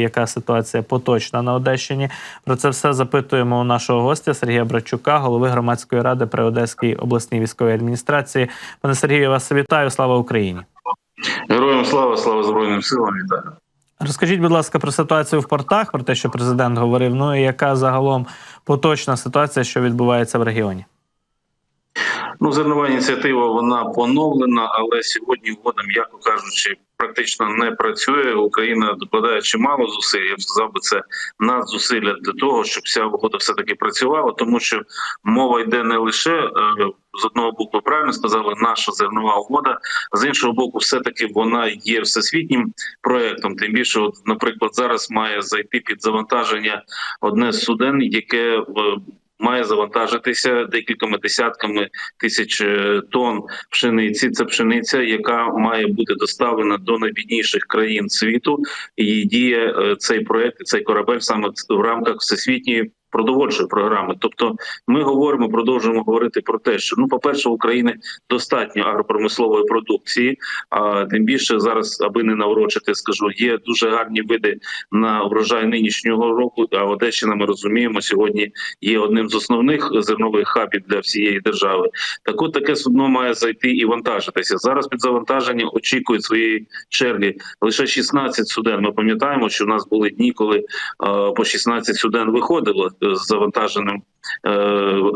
Яка ситуація поточна на Одещині? Про це все запитуємо у нашого гостя Сергія Брачука, голови громадської ради при Одеській обласній військовій адміністрації. Пане Сергію, вас вітаю. Слава Україні! Героям слава, слава Збройним силам, вітаю. Розкажіть, будь ласка, про ситуацію в портах, про те, що президент говорив. Ну і яка загалом поточна ситуація, що відбувається в регіоні? Ну, зернова ініціатива вона поновлена, але сьогодні угода, м'яко кажучи, практично не працює. Україна докладає чимало зусиль. Я б сказав би це надзусилля для того, щоб ця угода все таки працювала, тому що мова йде не лише е, з одного боку, ви правильно сказали, наша зернова угода. З іншого боку, все таки вона є всесвітнім проектом. Тим більше, от, наприклад, зараз має зайти під завантаження одне з суден, яке е, має завантажитися декількома десятками тисяч е, тонн пшениці. Це пшениця, яка має бути доставлена до найбідніших країн світу. І діє е, цей проект, цей корабель саме в рамках всесвітньої. Продовольчої програми, тобто ми говоримо, продовжуємо говорити про те, що ну, по перше, в Україні достатньо агропромислової продукції. А тим більше зараз, аби не наврочити, скажу, є дуже гарні види на врожай нинішнього року. А Одещина, ми розуміємо, сьогодні є одним з основних зернових хабів для всієї держави. Так, от таке судно має зайти і вантажитися. Зараз під завантаження очікують своєї черги лише 16 суден. Ми пам'ятаємо, що в нас були дні, коли е, по 16 суден виходило завантаженим е,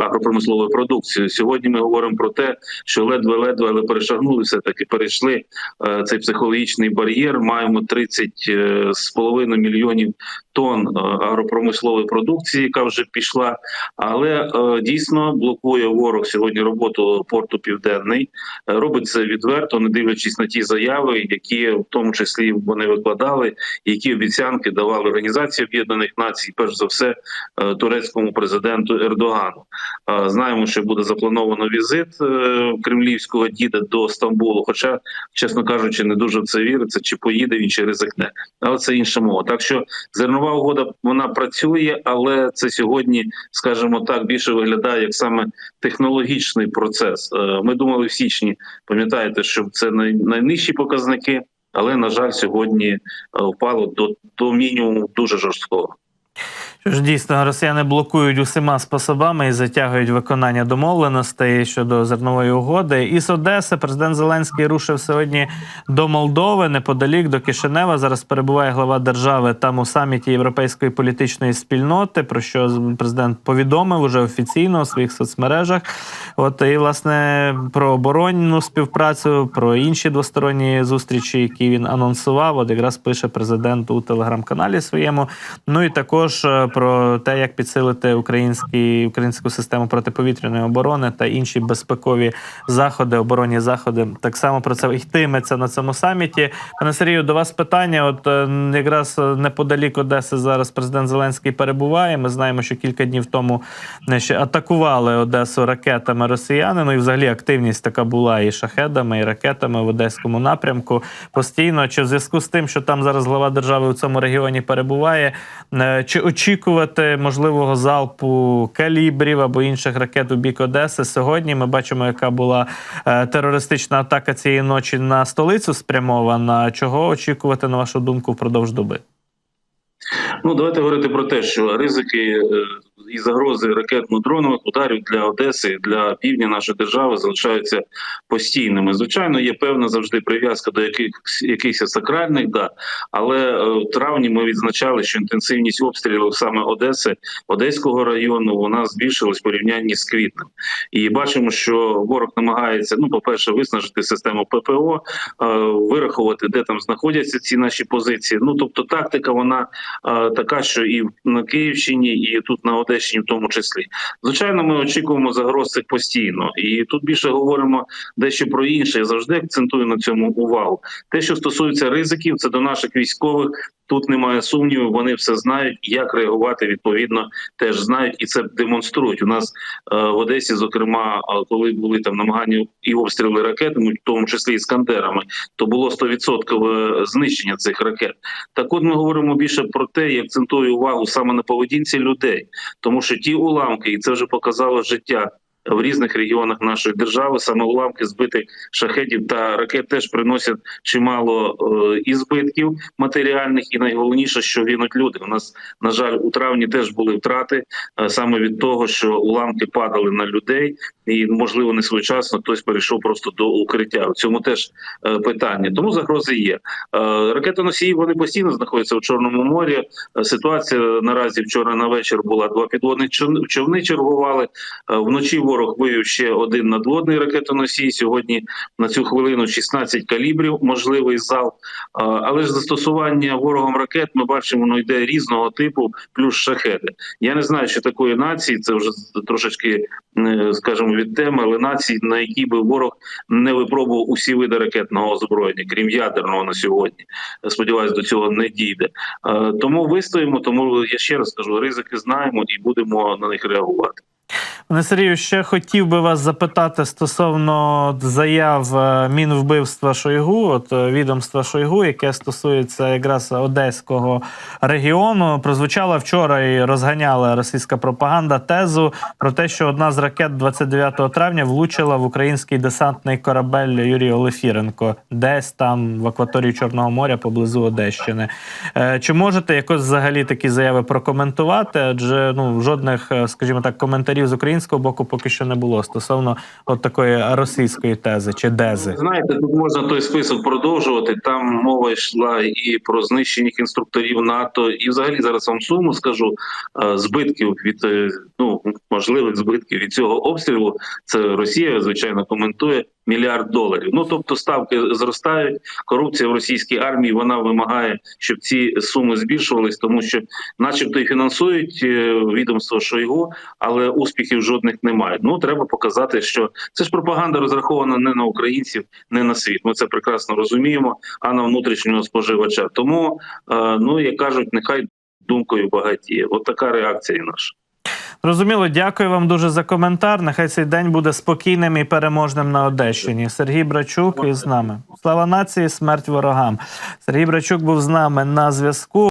агропромисловою продукцією. Сьогодні ми говоримо про те, що ледве-ледве, але перешагнули все таки, перейшли е, цей психологічний бар'єр. Маємо 30 е, мільйонів тонн агропромислової продукції, яка вже пішла. Але дійсно блокує ворог сьогодні роботу порту Південний. Робить це відверто, не дивлячись на ті заяви, які в тому числі вони викладали, які обіцянки давали Організації Об'єднаних Націй, перш за все турецькому президенту Ердогану. Е, Знаємо, що буде заплановано візит е, кремлівського діда до Стамбулу. Хоча, чесно кажучи, не дуже в це віриться, чи поїде він, чи ризикне. Але це інша мова. Так що зернова угода вона працює, але це сьогодні, скажімо так, більше виглядає як саме технологічний процес. Е, Ми думали в січні, пам'ятаєте, що це найнижчі показники, але на жаль, сьогодні е, впало до, до мінімуму дуже жорсткого. Що ж дійсно росіяни блокують усіма способами і затягують виконання домовленостей щодо зернової угоди. Із Одеси президент Зеленський рушив сьогодні до Молдови неподалік до Кишинева. Зараз перебуває глава держави там у саміті європейської політичної спільноти. Про що президент повідомив уже офіційно у своїх соцмережах. От і власне про оборонну співпрацю, про інші двосторонні зустрічі, які він анонсував. От якраз пише президент у телеграм-каналі своєму. Ну і також е, про те, як підсилити український українську систему протиповітряної оборони та інші безпекові заходи, оборонні заходи. Так само про це йтиметься на цьому саміті. Пане Сергію, до вас питання. От е, якраз неподалік Одеси зараз президент Зеленський перебуває. Ми знаємо, що кілька днів тому е, ще атакували Одесу ракетами росіяни. Ну і взагалі активність така була і шахедами, і ракетами в одеському напрямку постійно. Чи в зв'язку з тим, що там зараз глава держави у цьому регіоні перебуває, е, чи очікувати можливого залпу калібрів або інших ракет у бік Одеси? Сьогодні ми бачимо, яка була е, терористична атака цієї ночі на столицю спрямована. Чого очікувати на вашу думку впродовж доби? Ну давайте говорити про те, що ризики е, і загрози ракетно-дронових ударів для Одеси, для півдня нашої держави залишаються постійними. Звичайно, є певна завжди прив'язка до якихось якихось сакральних дат, але е, в травні ми відзначали, що інтенсивність обстрілів саме Одеси, Одеського району, вона збільшилась в порівнянні з квітнем. І бачимо, що ворог намагається, ну, по-перше, виснажити систему ППО, е, вирахувати, де там знаходяться ці наші позиції. Ну тобто, тактика вона е, така, що і на Київщині, і тут на Одещині, в тому числі. Звичайно, ми очікуємо загроз цих постійно, і тут більше говоримо дещо про інше. Я завжди акцентую на цьому увагу. Те, що стосується ризиків, це до наших військових. Тут немає сумніву, вони все знають, як реагувати відповідно, теж знають і це демонструють. У нас е, в Одесі, зокрема, е, коли були там намагання і обстріли ракетами, в тому числі і скандерами, то було 100% знищення цих ракет. Так, от ми говоримо більше про те, і акцентую увагу саме на поведінці людей, тому що ті уламки, і це вже показало життя в різних регіонах нашої держави. Саме уламки збитих шахедів та ракет теж приносять чимало е, і збитків матеріальних, і найголовніше, що гинуть люди. У нас на жаль, у травні теж були втрати е, саме від того, що уламки падали на людей, і можливо не своєчасно хтось перейшов просто до укриття. У цьому теж е, питання. Тому загрози є. Ракетоносії вони постійно знаходяться у Чорному морі. Ситуація наразі вчора на вечір була два підводних човни- чергували. Вночі ворог вивів ще один надводний ракетоносій. Сьогодні на цю хвилину 16 калібрів, можливий зал. Але ж застосування ворогом ракет ми бачимо, воно йде різного типу, плюс шахеди. Я не знаю, що такої нації, це вже трошечки, скажімо, від теми, але нації, на якій би ворог не випробував усі види ракетного озброєння, крім ядерного на сьогодні. Сподіваюсь, до цього не дійде. Тому вистоїмо, тому я ще раз кажу, ризики знаємо і будемо на них реагувати. Пане Сергію, ще хотів би вас запитати стосовно заяв е, мінвбивства Шойгу, от е, відомства Шойгу, яке стосується якраз одеського регіону. Прозвучала вчора і розганяла російська пропаганда тезу про те, що одна з ракет 29 травня влучила в український десантний корабель Юрій Олефіренко, десь там в акваторії Чорного моря поблизу Одещини. Е, Чи можете якось взагалі такі заяви прокоментувати? Адже ну жодних, скажімо так, коментарів з українського боку поки що не було стосовно от такої російської тези чи дези. Знаєте, тут можна той список продовжувати. Там мова йшла і про знищення інструкторів НАТО, і взагалі зараз вам суму скажу е, збитків від е, ну можливих збитків від цього обстрілу. Це Росія звичайно коментує мільярд доларів. Ну тобто ставки зростають. Корупція в російській армії вона вимагає, щоб ці суми збільшувались, тому що, начебто, і фінансують е, відомство Шойгу, але успіхів жодних немає. Ну треба показати, що це ж пропаганда розрахована не на українців, не на світ. Ми це прекрасно розуміємо, а на внутрішнього споживача. Тому е, ну як кажуть, нехай думкою багатіє. От така реакція наша. Зрозуміло, дякую вам дуже за коментар. Нехай цей день буде спокійним і переможним на Одещині. Сергій Брачук із нами. Слава нації, смерть ворогам. Сергій Брачук був з нами на зв'язку.